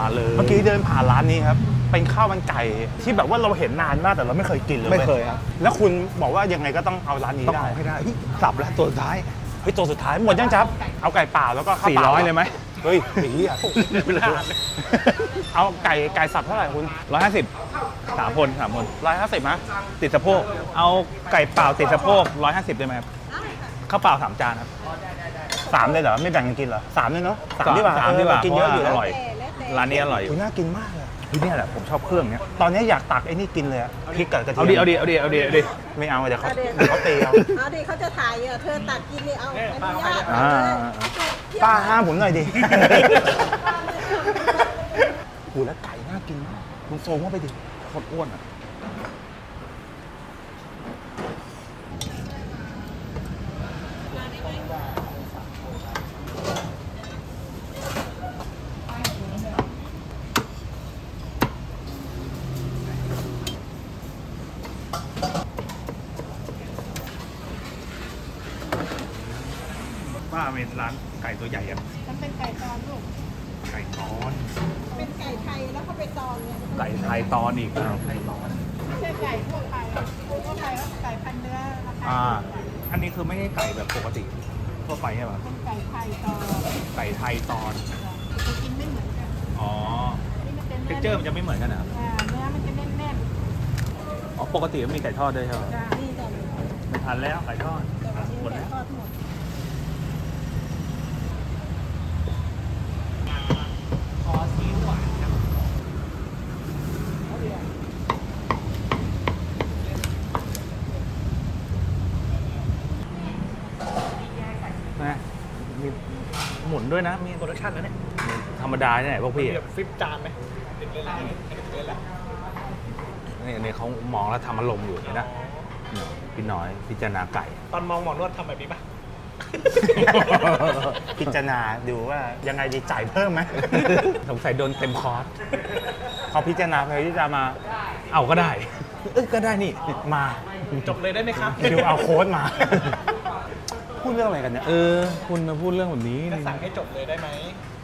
มาเลย เมื่อกี้เดินผ่านร้านนี้ครับ เป็นข้าวมันไก่ที่แบบว่าเราเห็นนานมากแต่เราไม่เคยกินเลยไม่เคยว้ครับ แล้วคุณบอกว่ายังไงก็ต้องเอาร้านนี้ต้องได้ เอาให้ได้เฮ้ยสับแล้วตัวสุดท้าย เฮ้ยตัวสุดท้ายหมดยังจับ เอาไก่เปล่าแล้วก็ข้าวเปล่า400เลยไหม เฮ้ยไอ้เหี้ยเอาไก่ไก่สับเท่าไหร่คุณร้อยห้าสิบสามคนสามคนร้อยห้าสิบมะติดสะโพกเอาไก่เปล่าติดสะโพกร้อยห้าสิบได้ไหมครับข้าวเปล่าสามจานครับ สามเลยเหรอ ไม่แบ่งกันกินเหรอสามเลยเนาะสามดีกว่าสามดีกว่าเกินเยอะอยู่เพแล้ราะวว่าอร่อย ร้านนี้อร่อยอยู่คุณน่ากินมากเลยที่นี่แหละผมชอบเครื่องเนี้ยตอนนี้อยากตักไอ้นี่กินเลยอะพริกกับกระเทียเอามดิเอาดิเอาดิเอาดิเอาดิ ไม่เอาเดี๋ยวเขาเอาดิ เดี๋ยวเขาตีเอาเอาดิเขาจะถ่ายอะเธอตักกินนี่เอาอนุญาตอ่า ป้าห้ามผมหน่อยดิหูแล้วไก่น่ากินมากคุณโซมเข้าไปดิโคตรอ้วนอะ เป็นร้านไก่ตัวใหญ่อะมันเป็นไก่ตอนลูก ไก่ตอน เป็นไก่ไทยแล้วเขาไปตอนเนี่ยไก่ไทยตอนอีกอ้าวไก่ตอน ไม่ใช่ไก่ทั่วไปทั่วไปก็ไก่พันเนื้อราคาอ่าถูกกว่าอันนี้คือไม่ใช่ไก่แบบปกติทั่วไปใช่ป่ะเป็นไก่ไทยตอนไก่ไทยตอน จะกินไม่เหมือนกันอ๋ออันนี่มันเป็นเท็เนื้กเจอร์มันจะไม่เหมือนกันนะครับอ่าเนื้อมันจะแน่นอ๋อปกติมันมีไก่ทอดด้วยใช่ไหมๆจ้านี่จ้ะไม่ทันแล้วไก่ทอดแต่วันนี้หมดไก่แล้วทอดหมด ขอซีหวานครับนะมีหมุนด้วยนะ มีโปรดักชั่นนะเนี่ยธรรมดาเนี่ยพวกพี่ แบบฟิปจานไหมติดเลยละติดเลยละนี่นี่เขามองแล้วทำอารมณ์อยู่เห็นนะอืมพี่น้อยพิจารณาไก่ ตอนมองหมอนวดทำแบบนี้ปะ พิจารณาดูว่ายังไงดีจ่ายเพิ่มไหม สงสัยโดนเต็มคอร์สเขาพิจารณาไปที่จะมาเอาก็ได้ เอ้ยก็ได้นี่ มา จบเลยได้ไหมครับคิวเอาโค้ดมา พูดเรื่องอะไรกันเนี่ยเออ คุณมาพูดเรื่องแบบนี้ก็สั่งให้จบเลยได้ไหม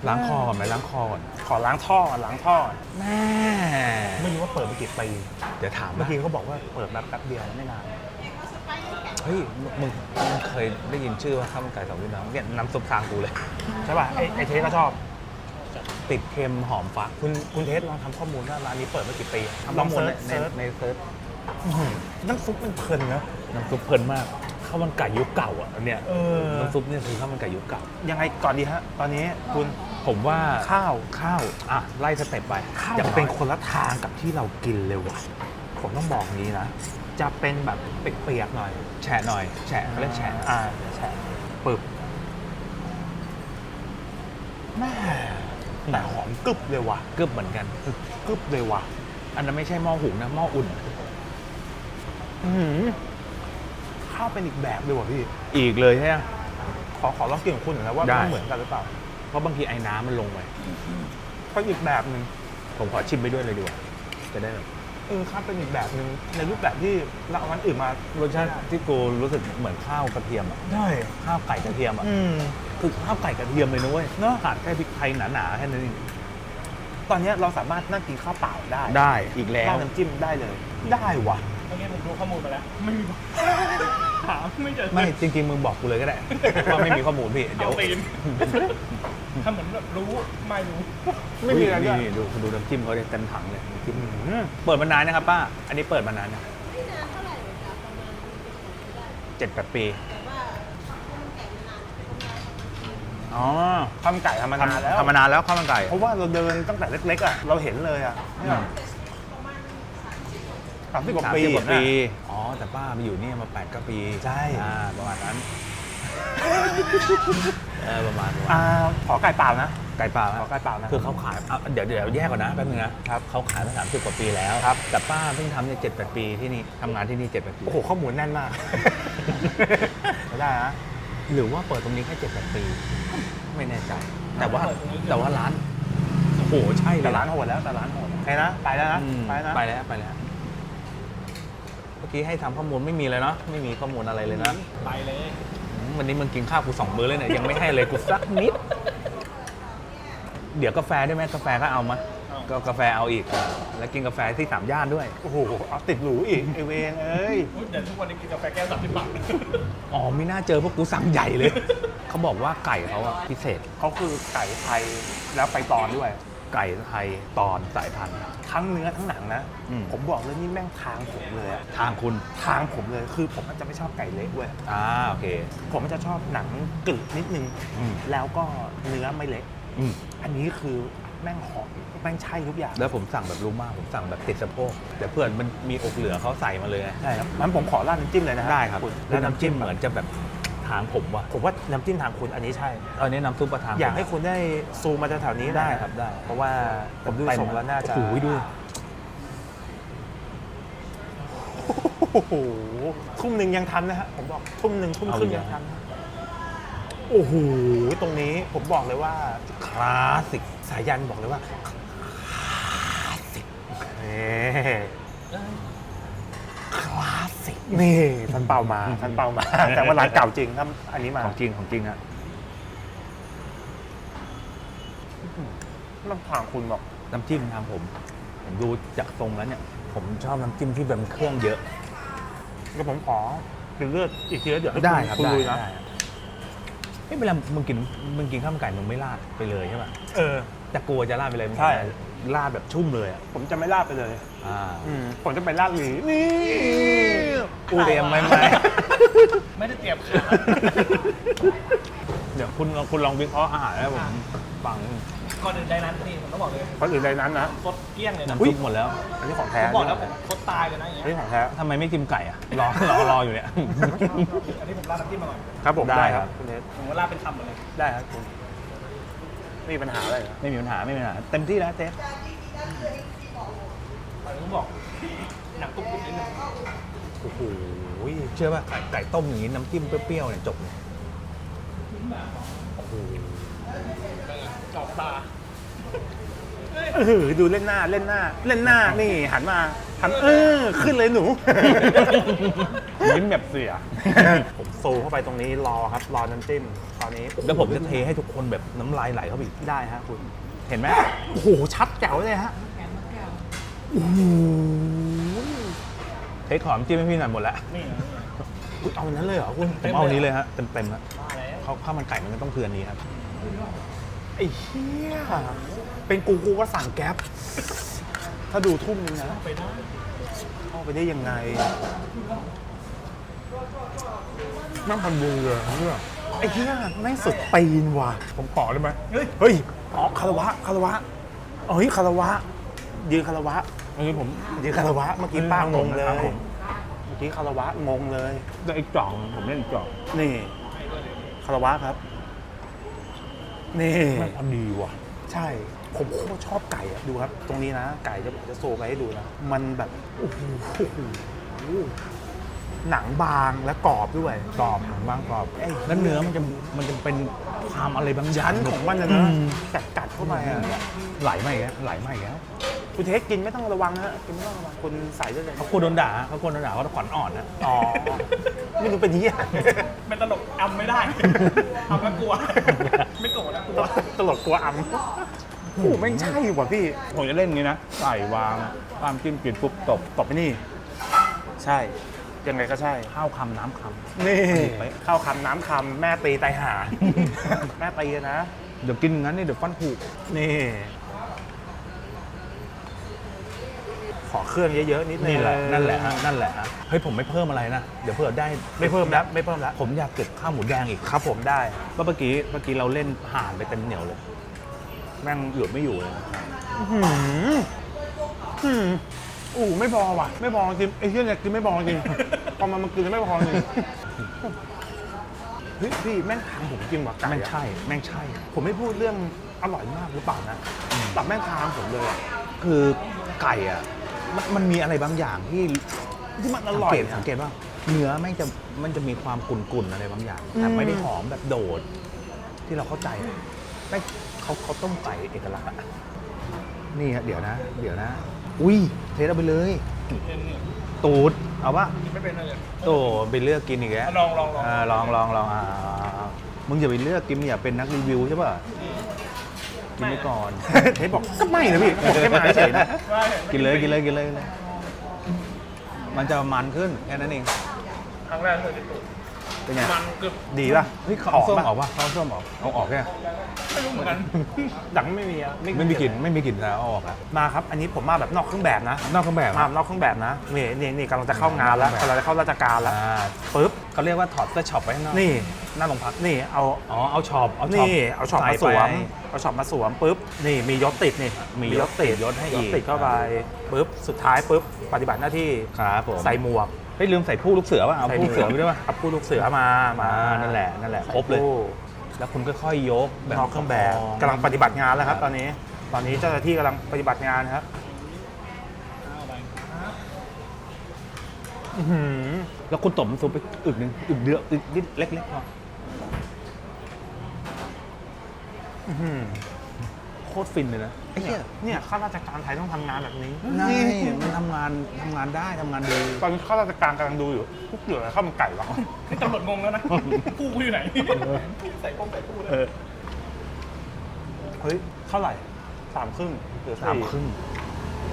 ล้างคอก่อนไหมล้างคอก่อนขอล้างท่อก่อนล้างท่อก่อนแม่ไม่รู้ว่าเปิดมากี่ปีเดี๋ยวถามเมื่อนะกี้เขาบอกว่าเปิดมาแป๊บเดียวไม่นาน เฮ้ยมึงมึงเคยได้ยินชื่อว่าข้าวมันไก่สองพี่น้องเนี่ยน้ำซุปทางกูเลย ใช่ป่ะไอ้ไอ้เทสก็ชอบ ติดเค็มหอมฟักคุณคุณเทสลองทำข้อมูลว่าร้านนี้เปิดมากี่ปีทำข้อมูลลในงในเซิร์ช ในเซิร์ชอื้อหือน้ำซุปมันเพลินนะน้ำซุปเพลินมากข้าวมันไก่ยุคเก่าอะอันเนี่ยเออน้ำซุปเนี่ยคือข้าวมันไก่ยุคเก่า ยังไงก่อนดีฮะ ตอนนี้คุณผมว่าข้าวข้าวอะไล่สเต็ปไปข้าวอย่างเป็นคนละทางกับที่เรากินเลยว่ะ ผมต้องบอกงี้นะ จะเป็นแบบเปียกๆหน่อย แฉะหน่อย แฉะเขาเรียกแฉะอ่าแฉะปึบแม่แต่หอมกรึบเลยว่ะกึบเหมือนกันกรึบเลยว่ะ อันนั้นไม่ใช่หม้อหุงนะหม้ออุ่นอื้อหือข้าวเป็นอีกแบบเลยว่ะพี่ อีกเลยใช่ไหมขอขอลองกินของคุณหน่อยนะว่าได้ มันเหมือนกันหรือเปล่าเพราะบางทีไอ้น้ำมันลงไปก็อีกแบบหนึ่งผมขอชิมไปด้วยเลยดีกว่าจะได้แบบ เออข้าวเป็นอีกแบบหนึ่งในรูปแบบที่เราเอาวันอื่นมารสชาติที่กูรู้สึกเหมือนข้าวกระเทียมอะได้ข้าวไก่กระเทียมอะอืม คือข้าวไก่กระเทียมเลยนะเว้ยเนอะ ขาดแค่พริกไทยหนาๆแค่นั้นเองตอนนี้เราสามารถนั่งกินข้าวเปล่าได้ได้อีกแล้ว ราดน้ำจิ้มได้เลย ได้ว่ะเมื่อกี้ผมดูข้อมูลมาแล้ว ไม่มีหาไม่เจอไม่จริงๆมึงบอกกูเลยก็ได้ว่าไม่มีข้อมูลพี่เดี๋ยวเอาตีนทำเหมือนแบบรู้ไม่รู้ ไม่มีอะไรด้วยนี่ดูดูน้ำจิ้มเขาเลยเต็มถังเลยน้ำจิ้มอืมเปิดมานานนะครับป้า อันนี้เปิดมานานนะไม่นานเท่าไหร่เลยจ้ะประมาณได้เจ็ดแปดปีแต่ว่าข้าวมันไก่มันนานประมาณอ๋อข้าวมันไก่ทำมานานแล้วทำมานานแล้วข้าวมันไก่ เพราะว่าเราเดินตั้งแต่เล็กๆอะเราเห็นเลยอะอืม สามสิบกว่าสามปีสิบกว่าปีนะอ๋อ แต่ป้ามาอยู่นี่มาแปดก็ปีใช่ อ่าประมาณนั้นเออประมาณประมาณอ่าขอไก่เปล่านะ ไก่เปล่าขอไก่เปล่านะคือเขาขายอะเดี๋ยวเดี๋ยวแยกก่อนนะแป๊บนึงนะครับเขาขายมาสามสิบกว่าปีแล้วครับ แต่ป้าเพิ่งทำเนี่ยเจ็ดแปดปีที่นี่ทำงานที่นี่เจ็ดแปดปีโอ้โหข้อมูลแน่นมาก ไม่ได้นะหรือว่าเปิดตรงนี้แค่เจ็ดแปดปี ไม่แน่ใจ แต่ว่าเปิดตรงนี้แต่ว่าร้านโอ้โหใช่เลยแต่ร้านโหดแล้วแต่ร้านโหดใครนะ ไปแล้วนะ อืมไปนะ ไปแล้วไปแล้ว เมื่อกี้ให้ทำข้อมูลไม่มีเลยเนาะไม่มีข้อมูลอะไรเลยนะไปเลย อืมวันนี้มึงกินข้าวกูสองมื้อเลยเนี่ยยังไม่ให้เลยกูสักนิด เดี๋ยวกาแฟได้ไหมกาแฟก็เอามาเอา ก็กาแฟเอาอีก แล้วกินกาแฟที่สามย่านด้วย โอ้โหเอาติดหรูอีกไอเวนเอ้ย อุ๊ยเดี๋ยวทุกวันนี้กินกาแฟแก้วสามสิบบาท อ๋อไม่น่าเจอพวกกูสั่งใหญ่เลย เขาบอกว่าไก่เขาอะพิเศษ เขาคือไก่ไทยแล้วไปตอนด้วย ไก่ไทยตอนสายพันธุ์ทั้งเนื้อทั้งหนังนะ อืม ผมบอกเลยนี่แม่งทางผมเลยอะทางคุณทางผมเลยคือผมมันจะไม่ชอบไก่เละเว้ยอ่าโอเค ผมมันจะชอบหนังกรึบนิดนึง อืม แล้วก็เนื้อไม่เละอืมอันนี้คือแม่งหอมแม่งใช่ทุกอย่างแล้วผมสั่งแบบรู้มากผมสั่งแบบติดสะโพกแต่เพื่อนมันมีอกเหลือเขาใส่มาเลยไง ใช่ครับงั้นผมขอราดน้ำจิ้มเลยนะฮะได้ครับ คุณแล้วน้ำจิ้มเหมือนจะแบบ ทางผมว่ะผมว่าน้ำจิ้มทางคุณอันนี้ใช่ตอนนี้น้ำซุปประทางอยากให้คุณได้ซูมมาจากแถวนี้ได้นะครับได้ เพราะว่าผมดูเต็ทรงแล้วน่าจะโอ้โหดูโอ้โหทุ่มหนึ่งยังทันนะฮะผมบอกทุ่มหนึ่งทุ่มครึ่งยังทันนะโอ้โหตรงนี้ผมบอกเลยว่าคลาสสิกสายยันบอกเลยว่าคลาสสิกนี่คลา สสิกนี่ท่านเป่ามาท่านเป่ามา แต่ว่าร้านเก่าจริงถ้าอันนี้มาของจริงของจริงฮะมันผ่านคุณบอกน้ำจิ้มทางผมผมดูจากทรงแล้วเนี่ย ผมชอบน้ำจิ้มที่แบบเครื่องเยอะก็ผมขอเป็นเลือดอีกทีแล้วเดี๋ยวให้ได้ณครับคุณได้ลุยนะได้เฮ้ยเวลามึงกินมึงกินข้าวมันไก่มึงไม่ราดไปเลยใช่ป่ะเออ แต่กลัวจะราดไปเลยมึงใช่ ราดแบบชุ่มเลยอะผมจะไม่ลาดไปเลย อ่า อืมผมจะไปลาดหลีนี่กู เตรียมไม่ไม่ไม่ได้เตรียมขาเดี๋ยวคุณคุณลองวิเคราะห์อาหารแล้วผมฟังก่อนอื่นใดนั้นนี่ผมต้องบอกเลยคนอื่นในนั้นนะคดเกลี้ยงเลยนะน้ำซุปหมดแล้ว อันนี้ของผแท้มบอกแล้วผมคดตายเลยนะอย่างอันเงี้นี้ยของแท้ ทำไมไม่จิ้มไก่อะรอรอรออยู่เนี่ย อันนี้ผมราดน้ำจิ้มมาก่อนครับผมได้ครับคุณเนสผมว่าราดเป็นคำหมดเลยได้ครับคุณไม่มีปัญหาอะไรนะไม่มีปัญหาไม่มีปัญหาเต็มที่แล้วเจ๊แต่ผมบอกหนังตุ๊บๆนิดนึง โอ้โหเชื่อป่ะไก่ไก่ต้มอย่างนี้น้ำจิ้มเปรี้ยวๆเนี่ยจบเลยกรอบตาเออดูเล่นหน้าเล่นหน้า เล่นหน้านี่หันมาหันเออขึ้นเลยหนู ยิ้มแบบเสีย ผมโซเข้าไปตรงนี้รอครับ รอน้ำจิ้มตอนนี้แล้วผมจะเทให้ทุกคนแบบน้ำลายไหลเข้าไปอีกได้ฮะคุณ เห็นไหมโอ้โหชัดแจ๋วเลยฮะโอ้โห เทขอน้ำจิ้มให้พี่หน่อยหมดแล้วนี่นะอุ๊ยเอาอันนั้นเลยเหรอคุณผมเอาอันนี้เลยฮะเต็มๆฮะมาแล้วข้าวข้าวมันไก่มันก็ต้องคืออันนี้ครับไอ้เหี้ยเป็นกูกูก็สั่งแก๊ปถ้าดูทุ่มนึงนะไปได้เข้าไปได้ยังไงนั่งพันเรือเนี่ยไอ้เหี้ยแม่งสุดตีนว่ะผมขอได้ไหมเฮ้ยเฮ้ยอ๋อคารวะคารวะเฮ้ยคารวะยืนคารวะ อันนี้ผมยืนคารวะเมื่อกี้ป้างงเลยครับผมเมื่อกี้คารวะงงเลย ได้อีกจ่องผมเล่นอีกจ่องนี่คารวะครับ นี่ ไม่พอดีว่ะ ใช่ ผมโคตรชอบไก่อะดูครับ ตรงนี้นะ ไก่จะจะโซไปให้ดูนะ มันแบบโอ้โหหนังบางและกรอบด้วย กรอบหางบางกรอบไอ้แล้วเนื้อมันจะมันจะเป็นความอะไรบางอย่างชั้นของมันนะอืนะมกัดกัดเข้าไปอะไหลมาอีกแล้วไหลมาอีกแล้ว คุณเทสกินไม่ต้องระวังนะฮะกินไม่ต้องระวังคุณใส่ได้เลยเขากลัวโดนด่าเขากลัวโดนด่าเขาขวัญอ่อนนะอ๋อไม่รู้เป็นเหี้ยเป็นตลกอำไม่ได้อำแล้วกลัว ไม่โกรธแล้วกลัวตลกกลัวอัมโอ้โหแม่งใช่ว่ะพี่ ผมจะเล่นอย่างนี้นะ ใส่วางตามจิ้มกินปุ๊บตบตบไปนี่ ใช่ ยังไงก็ใช่ ข้าวคำน้ำคนี่ไปข้าวคำน้ำคำแม่ตีไตายหา แม่ตีนะำเดี๋ยวกินอย่างนั้นนี่เดี๋ยวฟันผุนี่ ขอเครื่องเยอะๆนิดนึงนี่แหละนั่นแหละฮะนั่นแหละฮะเฮ้ยผมไม่เพิ่มอะไรนะเดี๋ยวเผื่อได้ไม่เพิ่มแล้วไม่เพิ่มแล้วผมอยากเก็บข้าวหมูแดงอีกครับผมได้ก็เมื่อกี้เมื่อกี้เราเล่นห่านไปเต็มเหนียวเลยแม่งหยุดไม่อยู่เลยหืมหืมอู้ไม่พอว่ะ ไม่พอจริงไอ้เหี้ยเนี่ยกินไม่พอจริงพอมันมันกินแล้วไม่พอจริงเฮ้ยพี่แม่งทางผมกินว่ะไก่แม่งอะใช่ แม่งใช่ ผมไม่พูดเรื่องอร่อยมากหรือเปล่านะแต่แม่งทางผมเลยอะคือไก่อะ มันมันมีอะไรบางอย่างที่ที่มันอสังร่อยเกตนะสังเกตว่าเนื้อแม่งจะมันจะมีความกุ่นๆอะไรบางอย่าง แต่อืมไม่ได้หอมแบบโดด ที่เราเข้าใจอะแม่งเขาเขาต้มไก่เอกลักษณ์อะนี่ฮะเดี๋ยวนะ เดี๋ยวนะ อุ้ยเทสเอาไปเลย ตูดเอาปะไม่เป็นเลยโตไปเลือกกินอีกแล้วลองลองลองาลองลองลองอ่ามึงอย่าไปเลือกกินอย่าเป็นนักรีวิวใช่ป่ะ กินไปก่อน เทสบอกก็ไม่นะพี่บอกแค่มาเฉยๆนะว่าห็กินเลยกินเลยกินเลยกินเลย มันจะมันขึ้นแค่นั้นเอง ครั้งแรกเลยติดตูด เป็นไง มันเกือบดีป่ะเฮ้ยเขาออกส้มป่ะออกป่ะเขาส้มออกเอาออกแค่ไม่รู้เหมือนกัน ดังไม่มีอะไม่มีกลิ่นไม่มีกลิ่นแล้วเอาออกอะมาครับ อันนี้ผมมาแบบนอกเครื่องแบบนะ นอกเครื่องแบบมานอกเครื่องแบบนะนี่นี่นี่กำลังจะเข้างานแล้วกำลังจะเข้าราชการแล้วอ่าปึ๊บ เขาเรียกว่าถอดเสื้อช็อปไปข้างนอกนี่หน้าโรงพักนี่เอาอ๋อเอาช็อปเอาช็อปนี่เอาช็อปมาสวมใไป เอาช็อปมาสวมปุ๊บนี่มียศติดนี่มียศติดยศให้อีก ติดเข้าไปปุ๊บสุดท้ายปุ๊บปฏิบัติหน้าที่ครับผมใส่หมวกเฮ้ยลืมใส่ผู้ลูกเสือป่ะเอาใส่ผู้ลูกเสือไปด้วยป่ะเอาผู้ลูกเสือมามาอ่านั่นแหละนั่นแหละใส่ครบเลยผู้แล้วคุณก็ค่อยยกแบบนอกเครื่องแบบประคกำลังปฏิบัติงานแล้วครับ ตอนนี้ ตอนนี้เจ้าหน้าที่กำลังปฏิบัติงานครับอื้อหือแล้วคุณตบมันซุปไปอึกหนึ่งอึกเดือดอึกนิดเล็กๆพออื้อหือ โคตรฟินเลยนะไอ้เหี้ย เนี่ยข้าราชการไทยต้องทำงานแบบนี้ง่ายมันทำงานทำงานได้ทำงานดี ตอนนี้ข้าราชการกำลังดูอยู่พวกเหลือข้าวมันไก่วะ นี่ตำรวจงงแล้วนะผู้กูอยู่ไหน ใส่ป้องใส่ตู้เลยเฮ้ยเท่าไหร่สามครึ่งเหลือสามครึ่ง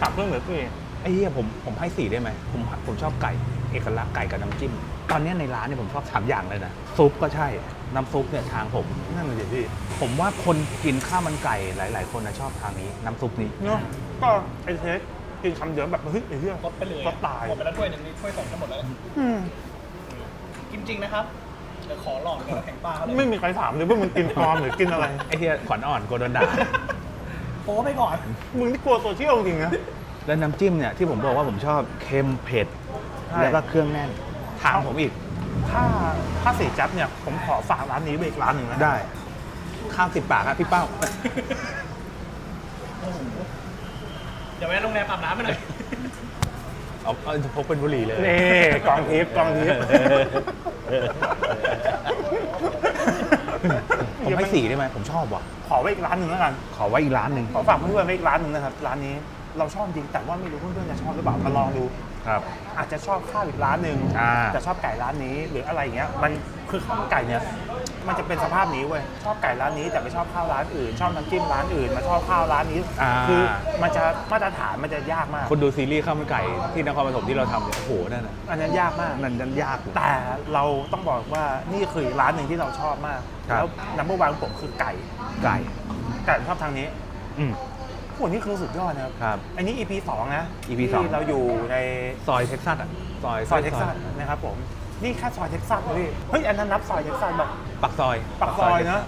สามครึ่งเหลือสี่ไอ้เหี้ยผมผมให้สี่ได้ไหมผมผมชอบไก่ เอกลักษณ์ไก่กับน้ำจิ้ม ตอนเนี้ยในร้านเนี่ยผมชอบสามอย่างเลยนะซุปก็ใช่ น้ำซุปเนี่ยทางผม นั่นเลยดิพี่ ผมว่าคนกินข้าวมันไก่หลาย ๆ คนนะชอบทางนี้น้ำซุปนี้เนาะก็ไอ้เทสกินคำเดียวแบบเฮ้ยไอ้เหี้ยรถไปเลยรถตายหมดไปแล้วถ้วยหนึ่งนี่ถ้วยสองจะหมดแล้วอืมกินจริงนะครับเดี๋ยวขอหลอดกับแข่งป้าเขาเลยไม่มีใครถามเลยว่ามึงกินปลอมหรือกินอะไรไอ้เหี้ยขวัญอ่อนโกลัวโดนด่าโอ้ไปก่อน มึงที่กลัวโซเชียลจริงๆนะแล้วน้ำจิ้มเนี่ยที่ผมบอกว่าผมชอบเค็มเผ็ดใช่แล้วก็เครื่องแน่นถามผมอีก ถ้าถ้าสีจับเนี่ยผมขอฝากร้านนี้ไปอีกร้านหนึ่งนะได้ ข้าวสิบปากครับพี่เป้า เดี๋ยวแวะโรงแรมอาบน้ำไปหน่อย เอาเอาพกเป็นบุหรี่เลย นี่กองทิพย์กองทิพย์ ผมให้สี่ได้ไหมผมชอบว่ะ ขอไว้อีกร้านหนึ่งแล้วกัน ขอไว้อีกร้านหนึ่ง ขอฝากเพื่อนๆไว้อีกร้านหนึ่งนะครับ ร้านนี้เราชอบจริงแต่ว่าไม่รู้เพื่อนๆจะชอบหรือเปล่ามาลองดู ครับ อาจจะชอบข้าวอีกร้านหนึ่งอ่า แต่ชอบไก่ร้านนี้หรืออะไรอย่างเงี้ยมันคือข้าวมันไก่เนี่ยมันจะเป็นสภาพนี้เว้ยชอบไก่ร้านนี้แต่ไม่ชอบข้าวร้านอื่น ชอบน้ำจิ้มร้านอื่นมาชอบข้าวร้านนี้อ่า คือมันจะมาตรฐานมันจะยากมาก คนดูซีรีส์ข้าวมันไก่ที่นครปฐมที่เราทำเนี่ยโอ้โหนั่นน่ะอันนั้นยากมาก นั่นนั่นยากอยู่แต่เราต้องบอกว่านี่คือร้านหนึ่งที่เราชอบมาก ครับ แล้วนัมเบอร์วันของผมคือไก่ ไก่ ไก่ผมชอบทางนี้ อืม โหนี่คือสุดยอดนะครับ ครับ อันนี้ EP 2 นะ EP ที่สองเราอยู่ในซอยเท็กซัสอะซอยซอยเท็กซัสนะครับผม นี่แค่ซอยเท็กซัสเลยพี่เฮ้ย อันนั้นนับซอยเท็กซัสแบบปักซอยปักซอยนะ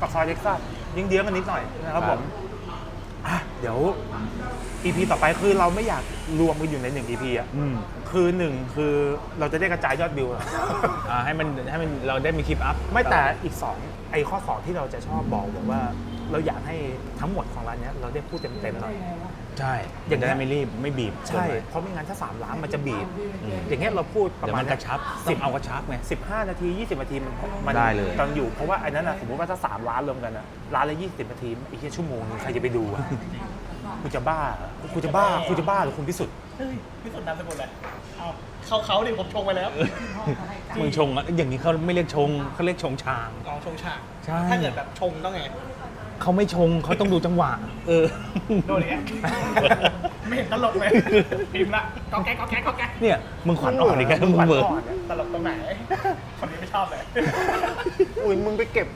ปักซอยเท็กซัสยิงเดียวกันนิดหน่อยนะครับ ผมอะเดี๋ยว EP ต่อไปคือเราไม่อยากรวมกันอยู่ใน1 EP อะ อืมคือหนึ่งคือเราจะได้กระจายยอดวิวอะ อ่าให้มันให้มันเราได้มีคลิปอัพไม่แต่อีก 2 ไอ้ข้อ2ที่เราจะชอบบอกบอกว่า เราอยากให้ทั้งหมดของร้านเนี้ยเราได้พูดเต็มๆหน่อย ใช่ออย่างเงี้ย จะได้ไม่รีบไม่บีบใช่ เกินไปเพราะไม่งั้นถ้า3ล้านมันจะบีบ อืมอย่างเงี้ยเราพูดประเดี๋ยวมาณมันกระชับสิบเอากระชับไง15นาที20นาทีมันมันได้เลยกำลังอยู่เพราะว่าอันนั้นนะสมมติว่าถ้า3ล้านรวมกันนะร้านละ20นาทีไอ้แค่ชั่วโมงนึงใครจะไปดูอะคุณจะบ้าเหรอคุณจะบ้าคุณจะบ้าหรือคุณพิสุทธิ์เฮ้ยพี่สุดนามสกุลอะไรเอาเขาเขาดิผมชงไปแล้วมึงชงอะอย่างนี้เขาไม่เรียกชงเขาเรียกชงชาง ลองชงฉากใช่ ถ้าเกิดแบบชงต้องไง เขาไม่ชงเขาต้องดูจังหวะ เออ โดนอย่างเงี้ยไม่เห็นตลกเลยพิมพ์ละก็แก๊กก็แก๊กก็แก๊กเนี่ยมึงขวัญอ่อนอีกแล้วมึงขวัญเบิร์ อ่อนตลกตรงไหน คนนี้ไม่ชอบเลย อุ้ยมึงไปเก็บ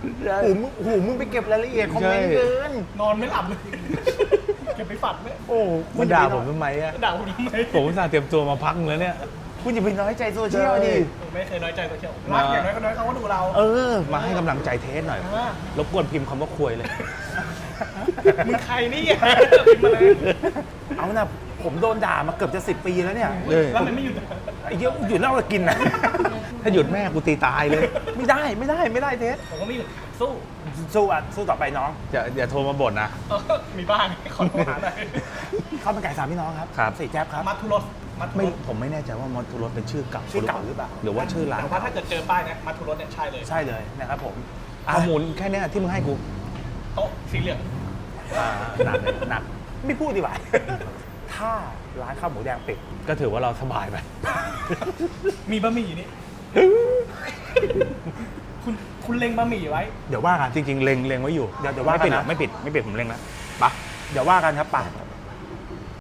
หูมึงหูมึงไปเก็บรายละเอียดคอมเมนต์ใช่เกินนอนไม่หลับเลยเก็บไปฝันเลยโอ้มาด่าผมทำไมอะด่าผมทำไมผมอุตส่าห์เตรียมตัวมาพักนึงแล้วเนี่ย คุณอย่าไปน้อยใจโซเชียลดิ ผมไม่เคยน้อยใจโซเชียลรักอย่างน้อยก็น้อยเขาก็ดูเรา เออ มาให้กำลังใจเทสหน่อยว่ารบกวนพิมพ์คำว่าควยเลย มึงใครนี่อะพิมพ์มาเลยเอานะผมโดนด่ามาเกือบจะสิปีแล้วเนี่ยเออ แล้วมันไม่หยุดไอ้เหี้ยหยุดเหล่ากับกินนะ ถ้าหยุดแม่กูตีตายเลย ไม่ได้ไม่ได้ไม่ได้เทส ผมก็ไม่หยุดสู้สู้อะสู้ต่อไปน้อง อย่าอย่าโทรมาบ่นนะ เออมีบ้างขอโทษหาหน่อย ข้าวมันไก่สามพี่น้องครับครับ สี่แจ๊บครับ มัทุรส มัทุไม่รสผมไม่แน่ใจว่ามอทูรสเป็นชื่อเก่าชื่อเก่าหรือเปล่าหรือว่าชื่อร้านแต่ว่าถ้าเกิดเจอป้ายเนี่ยมัทุรสเนี่ยใช่เลยใช่เลยนะครับผมข้อมูลแค่เนี้ยที่มึงให้กูโต๊ะสีเหลืองอ่าหนักเลยหนักไม่พูดดีกว่าถ้าร้านข้าวหมูแดงปิดก็ถือว่าเราสบายไป มีบะหมี่นี่ คุณคุณเล็งบะหมี่ไว้ เดี๋ยวว่ากันจริงๆเล็งเล็งไว้อยู่ เดี๋ยวเดี๋ยวว่ากันไม่ปิดหรนะอกไม่ปิดไม่ปิดผมเล็งแล้วปะเดี๋ยวว่ากันครับป่ะ